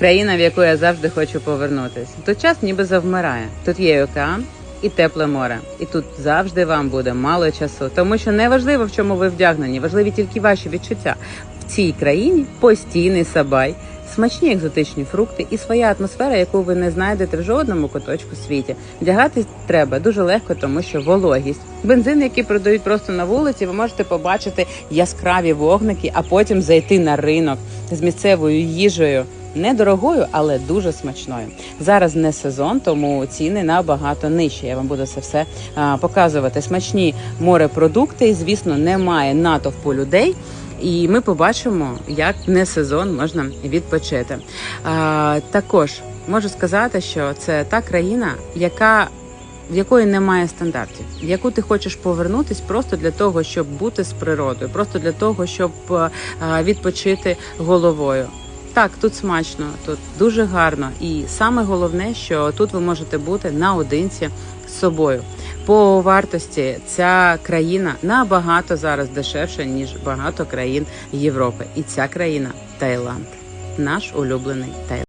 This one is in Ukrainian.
Країна, в яку я завжди хочу повернутися. Тут час ніби завмирає. Тут є океан. І тепле море, і тут завжди вам буде мало часу, тому що не важливо, в чому ви вдягнені, важливі тільки ваші відчуття. В цій країні постійний сабай, смачні екзотичні фрукти і своя атмосфера, яку ви не знайдете в жодному куточку світі. Вдягатись треба дуже легко, тому що вологість. Бензин, який продають просто на вулиці, ви можете побачити яскраві вогники, а потім зайти на ринок з місцевою їжею. Недорогою, але дуже смачною. Зараз не сезон, тому ціни набагато нижчі. Я вам буду це все показувати. Смачні морепродукти, і звісно, немає натовпу людей. І ми побачимо, як не сезон можна відпочити. А, також можу сказати, що це та країна, яка в якої немає стандартів, в яку ти хочеш повернутись просто для того, щоб бути з природою, просто для того, щоб відпочити головою. Так, тут смачно, тут дуже гарно, і саме головне, що тут ви можете бути наодинці з собою. По вартості ця країна набагато зараз дешевша ніж багато країн Європи, і ця країна Таїланд, наш улюблений Таїланд.